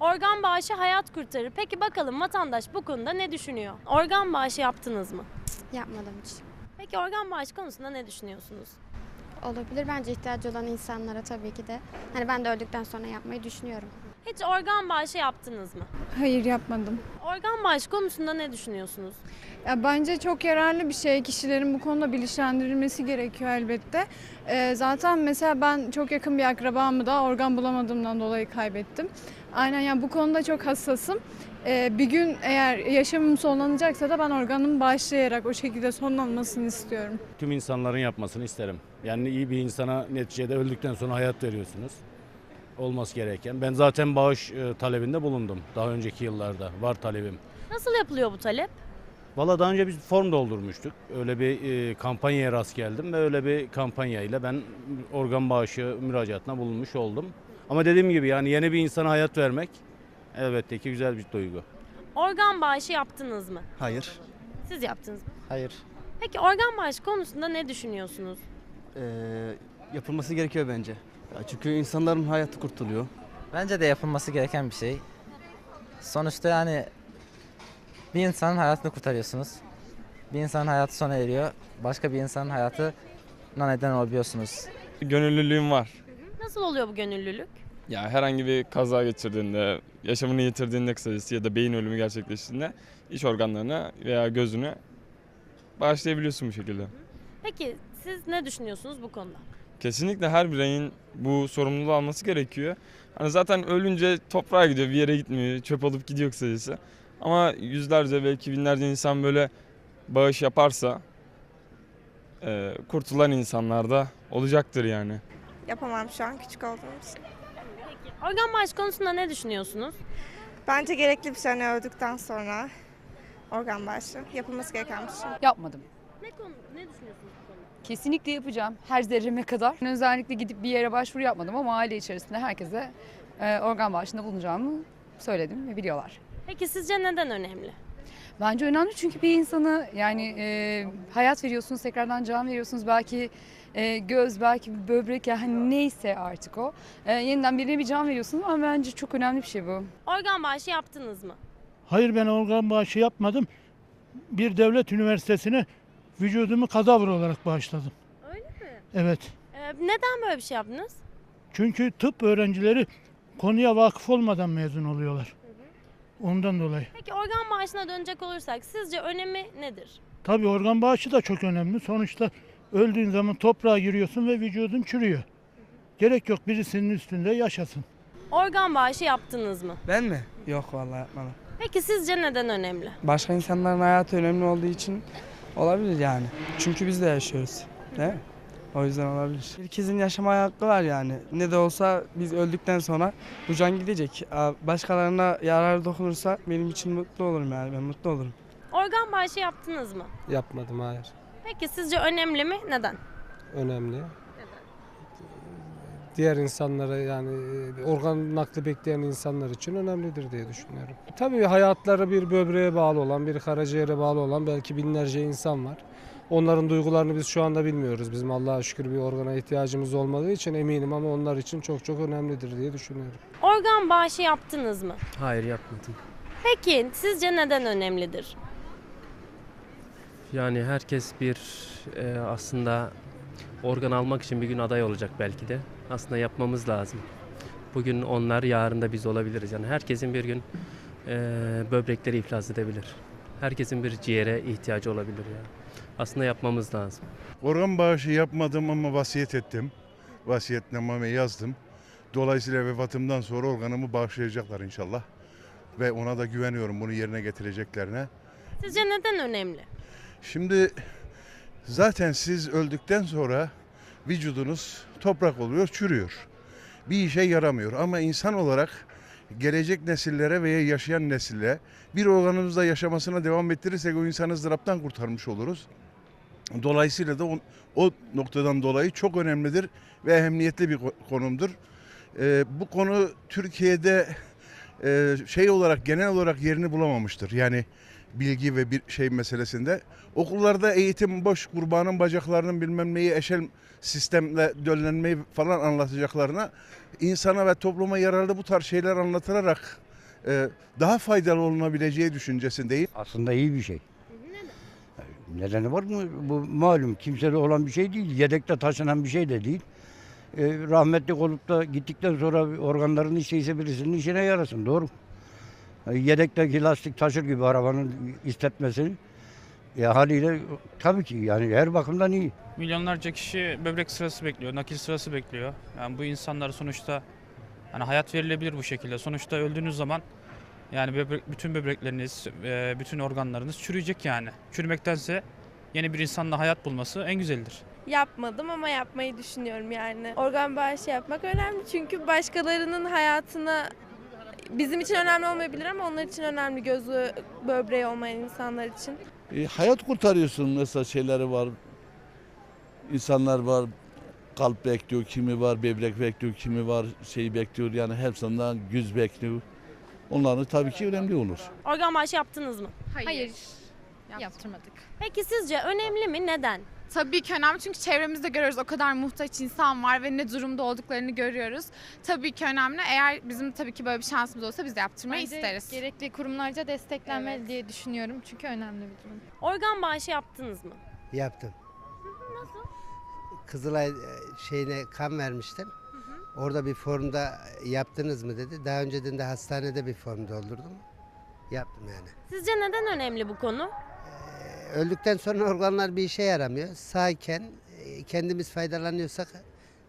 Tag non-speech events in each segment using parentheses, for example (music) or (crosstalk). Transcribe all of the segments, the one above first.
Organ bağışı hayat kurtarır. Peki bakalım vatandaş bu konuda ne düşünüyor? Organ bağışı yaptınız mı? Yapmadım hiç. Peki organ bağışı konusunda ne düşünüyorsunuz? Olabilir bence ihtiyacı olan insanlara tabii ki de. Hani ben de öldükten sonra yapmayı düşünüyorum. Hiç organ bağışı yaptınız mı? Hayır yapmadım. Organ bağışı konusunda ne düşünüyorsunuz? Ya bence çok yararlı bir şey. Kişilerin bu konuda bilinçlendirilmesi gerekiyor elbette. Ee, zaten mesela ben çok yakın bir akrabamı da organ bulamadığımdan dolayı kaybettim. Aynen yani bu konuda çok hassasım. Ee, bir gün eğer yaşamım sonlanacaksa da ben organımı bağışlayarak o şekilde sonlanmasını istiyorum. Tüm insanların yapmasını isterim. Yani iyi bir insana neticede öldükten sonra hayat veriyorsunuz. Olması gereken. Ben zaten bağış e, talebinde bulundum daha önceki yıllarda. Var talebim. Nasıl yapılıyor bu talep? Valla daha önce biz form doldurmuştuk. Öyle bir e, kampanyaya rast geldim ve öyle bir kampanya ile ben organ bağışı müracaatına bulunmuş oldum. Ama dediğim gibi yani yeni bir insana hayat vermek elbette ki güzel bir duygu. Organ bağışı yaptınız mı? Hayır. Siz yaptınız mı? Hayır. Peki organ bağışı konusunda ne düşünüyorsunuz? Ee, yapılması gerekiyor bence. Ya çünkü insanların hayatı kurtuluyor. Bence de yapılması gereken bir şey. Sonuçta yani bir insanın hayatını kurtarıyorsunuz. Bir insanın hayatı sona eriyor. Başka bir insanın hayatına neden olabiliyorsunuz. Gönüllülüğüm var. Nasıl oluyor bu gönüllülük? Ya herhangi bir kaza geçirdiğinde, yaşamını yitirdiğinde kısacası ya da beyin ölümü gerçekleştiğinde iç organlarını veya gözünü bağışlayabiliyorsun bu şekilde. Peki siz ne düşünüyorsunuz bu konuda? Kesinlikle her bireyin bu sorumluluğu alması gerekiyor. Hani zaten ölünce toprağa gidiyor, bir yere gitmiyor, çöp olup gidiyor kısacası. Ama yüzlerce belki binlerce insan böyle bağış yaparsa e, kurtulan insanlar da olacaktır yani. Yapamam şu an küçük olduğum için. Peki organ bağışı konusunda ne düşünüyorsunuz? Bence gerekli bir şey hani öldükten sonra organ bağışı yapılması gereken bir şey. Yapmadım. Ne konu ne düşünüyorsunuz bu konuda? Kesinlikle yapacağım. Her zerreme kadar. Özellikle gidip bir yere başvuru yapmadım ama aile içerisinde herkese e, organ bağışında bulunacağımı söyledim ve biliyorlar. Peki sizce neden önemli? Bence önemli çünkü bir insanı yani e, hayat veriyorsunuz, tekrardan can veriyorsunuz. Belki e, göz, belki bir böbrek yani neyse artık o. E, yeniden birine bir can veriyorsunuz ama bence çok önemli bir şey bu. Organ bağışı yaptınız mı? Hayır ben organ bağışı yapmadım. Bir devlet üniversitesine vücudumu kadavra olarak bağışladım. Öyle mi? Evet. Ee, neden böyle bir şey yaptınız? Çünkü tıp öğrencileri konuya vakıf olmadan mezun oluyorlar. Ondan dolayı. Peki organ bağışına dönecek olursak sizce önemi nedir? Tabii organ bağışı da çok önemli. Sonuçta öldüğün zaman toprağa giriyorsun ve vücudun çürüyor. Gerek yok birisinin üstünde yaşasın. Organ bağışı yaptınız mı? Ben mi? Yok vallahi yapmadım. Peki sizce neden önemli? Başka insanların hayatı önemli olduğu için olabilir yani. Çünkü biz de yaşıyoruz. Değil mi? O yüzden olabilir. Herkesin yaşama hakkı var yani. Ne de olsa biz öldükten sonra bu can gidecek. Başkalarına yarar dokunursa benim için mutlu olurum yani. Ben mutlu olurum. Organ bağışı yaptınız mı? Yapmadım hayır. Peki sizce önemli mi? Neden? Önemli. Diğer insanlara yani organ nakli bekleyen insanlar için önemlidir diye düşünüyorum. Tabii hayatları bir böbreğe bağlı olan, bir karaciğere bağlı olan belki binlerce insan var. Onların duygularını biz şu anda bilmiyoruz. Bizim Allah'a şükür bir organa ihtiyacımız olmadığı için eminim ama onlar için çok çok önemlidir diye düşünüyorum. Organ bağışı yaptınız mı? Hayır yapmadım. Peki sizce neden önemlidir? Yani herkes bir e, aslında organ almak için bir gün aday olacak belki de. Aslında yapmamız lazım. Bugün onlar, yarın da biz olabiliriz. Yani herkesin bir gün e, böbrekleri iflas edebilir. Herkesin bir ciğere ihtiyacı olabilir yani. Aslında yapmamız lazım. Organ bağışı yapmadım ama vasiyet ettim. Vasiyetnameme yazdım. Dolayısıyla vefatımdan sonra organımı bağışlayacaklar inşallah. Ve ona da güveniyorum bunu yerine getireceklerine. Sizce neden önemli? Şimdi zaten siz öldükten sonra vücudunuz toprak oluyor, çürüyor. Bir işe yaramıyor ama insan olarak gelecek nesillere veya yaşayan nesille bir organımızda yaşamasına devam ettirirsek o insanı ızdıraptan kurtarmış oluruz. Dolayısıyla da o, o noktadan dolayı çok önemlidir ve ehemmiyetli bir ko- konumdur. Ee, bu konu Türkiye'de e, şey olarak genel olarak yerini bulamamıştır. Yani bilgi ve bir şey meselesinde. Okullarda eğitim boş kurbanın bacaklarının bilmem neyi eşel sistemle döllenmeyi falan anlatacaklarına insana ve topluma yararlı bu tarz şeyler anlatılarak e, daha faydalı olunabileceği düşüncesindeyim. Aslında iyi bir şey. Nedeni var mı? Bu malum kimsede olan bir şey değil. Yedekte taşınan bir şey de değil. Ee, rahmetli olup da gittikten sonra organların işteyse birisinin işine yarasın. Doğru Yedekteki lastik taşır gibi arabanın istetmesini. E, haliyle tabii ki yani her bakımdan iyi. Milyonlarca kişi böbrek sırası bekliyor, nakil sırası bekliyor. Yani bu insanlar sonuçta hani hayat verilebilir bu şekilde. Sonuçta öldüğünüz zaman yani böbrek, bütün böbrekleriniz, e, bütün organlarınız çürüyecek yani. Çürümektense yeni bir insanla hayat bulması en güzelidir. Yapmadım ama yapmayı düşünüyorum yani. Organ bağışı yapmak önemli çünkü başkalarının hayatına bizim için önemli olmayabilir ama onlar için önemli gözü böbreği olmayan insanlar için. E, hayat kurtarıyorsun mesela şeyleri var. İnsanlar var kalp bekliyor, kimi var böbrek bekliyor, kimi var şey bekliyor yani hepsinden güz bekliyor. Onların tabii ki önemli olur. Organ bağışı yaptınız mı? Hayır. Yaptırmadık. Peki sizce önemli mi? Neden? Tabii ki önemli çünkü çevremizde görüyoruz o kadar muhtaç insan var ve ne durumda olduklarını görüyoruz. Tabii ki önemli. Eğer bizim tabii ki böyle bir şansımız olsa biz de yaptırmayı isteriz. Gerekli kurumlarca desteklenmeli diye düşünüyorum çünkü önemli bir durum. Organ bağışı yaptınız mı? Yaptım. Nasıl? Kızılay e, şeyine kan vermiştim. Orada bir formda yaptınız mı dedi. Daha önceden de hastanede bir form doldurdum. Yaptım yani. Sizce neden önemli bu konu? Öldükten sonra organlar bir işe yaramıyor. Sağken e, kendimiz faydalanıyorsak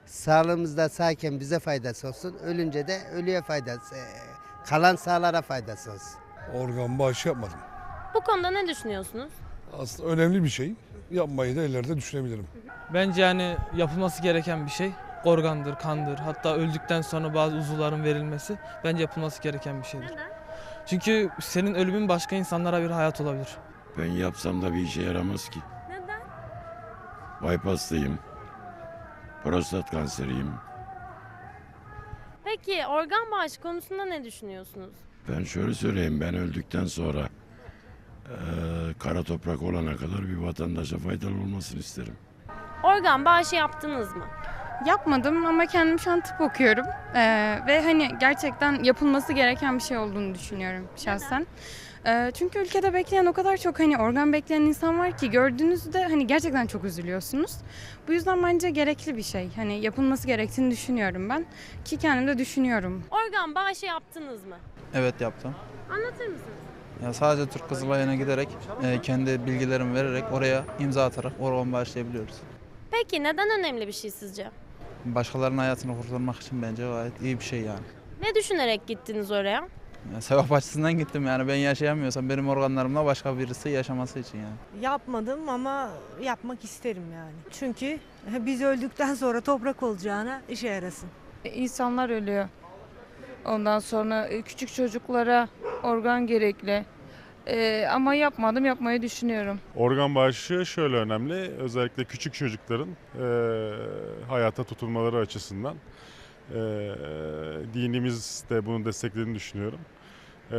sağlığımızda sağken bize faydası olsun. Ölünce de ölüye faydası, e, kalan sağlara faydası olsun. Organ bağışı yapmadım. Bu konuda ne düşünüyorsunuz? Aslında önemli bir şey. Yapmayı da ileride düşünebilirim. Bence yani yapılması gereken bir şey. Organdır, kandır. Hatta öldükten sonra bazı uzuvların verilmesi bence yapılması gereken bir şeydir. Çünkü senin ölümün başka insanlara bir hayat olabilir. Ben yapsam da bir işe yaramaz ki. Neden? Bypass'tayım. Prostat kanseriyim. Peki organ bağışı konusunda ne düşünüyorsunuz? Ben şöyle söyleyeyim ben öldükten sonra eee, kara toprak olana kadar bir vatandaşa faydalı olmasını isterim. Organ bağışı yaptınız mı? Yapmadım ama kendim şu an tıp okuyorum. Ee, ve hani gerçekten yapılması gereken bir şey olduğunu düşünüyorum şahsen. Ee, çünkü ülkede bekleyen o kadar çok hani organ bekleyen insan var ki gördüğünüzde hani gerçekten çok üzülüyorsunuz. Bu yüzden bence gerekli bir şey. Hani yapılması gerektiğini düşünüyorum ben. Ki kendim de düşünüyorum. Organ bağışı yaptınız mı? Evet yaptım. Anlatır mısınız? Ya sadece Türk Kızılayı'na giderek e, kendi bilgilerimi vererek oraya imza atarak organ bağışlayabiliyoruz. Peki neden önemli bir şey sizce? Başkalarının hayatını kurtarmak için bence gayet iyi bir şey yani. Ne düşünerek gittiniz oraya? Ya sevap açısından gittim yani ben yaşayamıyorsam benim organlarımla başka birisi yaşaması için yani. Yapmadım ama yapmak isterim yani. Çünkü (laughs) biz öldükten sonra toprak olacağına işe yarasın. İnsanlar ölüyor. Ondan sonra e, küçük çocuklara organ gerekli. Ee, ama yapmadım, yapmayı düşünüyorum. Organ bağışı şöyle önemli. Özellikle küçük çocukların e, hayata tutulmaları açısından. E, dinimiz de bunu desteklediğini düşünüyorum. E,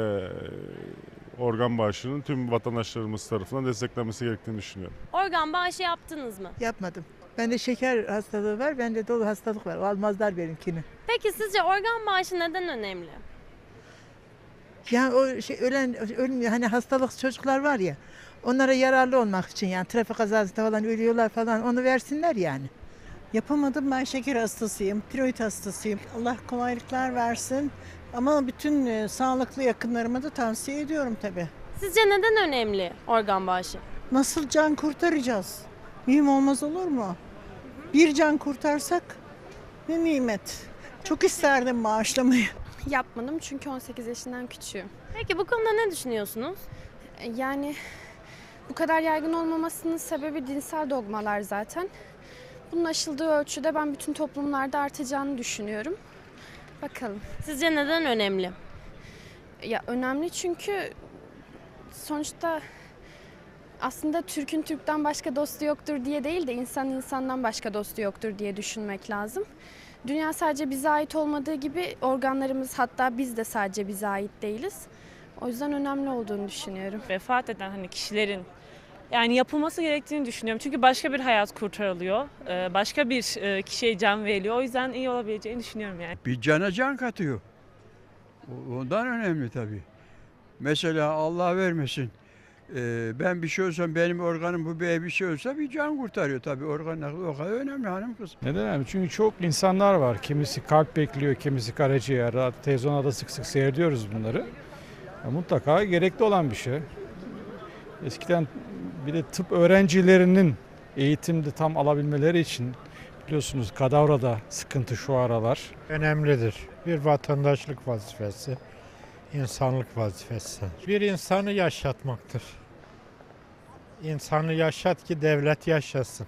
organ bağışının tüm vatandaşlarımız tarafından desteklenmesi gerektiğini düşünüyorum. Organ bağışı yaptınız mı? Yapmadım. Bende şeker hastalığı var, bende dolu hastalık var. Almazlar benimkini. Peki sizce organ bağışı neden önemli? Yani o şey ölen, ölüm, hani hastalık çocuklar var ya, onlara yararlı olmak için yani trafik kazasında falan ölüyorlar falan onu versinler yani. Yapamadım ben şeker hastasıyım, tiroid hastasıyım. Allah kolaylıklar versin. Ama bütün e, sağlıklı yakınlarıma da tavsiye ediyorum tabii. Sizce neden önemli organ bağışı? Nasıl can kurtaracağız? Mühim olmaz olur mu? Bir can kurtarsak ne nimet. Çok isterdim bağışlamayı. (laughs) Yapmadım çünkü 18 yaşından küçüğüm. Peki bu konuda ne düşünüyorsunuz? Yani bu kadar yaygın olmamasının sebebi dinsel dogmalar zaten. Bunun aşıldığı ölçüde ben bütün toplumlarda artacağını düşünüyorum. Bakalım. Sizce neden önemli? Ya önemli çünkü sonuçta aslında Türk'ün Türk'ten başka dostu yoktur diye değil de insan insandan başka dostu yoktur diye düşünmek lazım. Dünya sadece bize ait olmadığı gibi organlarımız hatta biz de sadece bize ait değiliz. O yüzden önemli olduğunu düşünüyorum. Vefat eden hani kişilerin yani yapılması gerektiğini düşünüyorum. Çünkü başka bir hayat kurtarılıyor. Ee, Başka bir e, kişiye can veriliyor. O yüzden iyi olabileceğini düşünüyorum yani. Bir cana can katıyor. Ondan önemli tabii. Mesela Allah vermesin. e, ben bir şey olsam benim organım bu bir bir şey olsa bir can kurtarıyor tabii organ nakli o kadar önemli hanım kız. Neden önemli? Çünkü çok insanlar var. Kimisi kalp bekliyor, kimisi karaciğer. Televizyonda sık sık seyrediyoruz bunları. Ya mutlaka gerekli olan bir şey. Eskiden bir de tıp öğrencilerinin eğitimde tam alabilmeleri için biliyorsunuz kadavrada sıkıntı şu aralar. önemlidir. Bir vatandaşlık vazifesi, insanlık vazifesi. Bir insanı yaşatmaktır. İnsanı yaşat ki devlet yaşasın.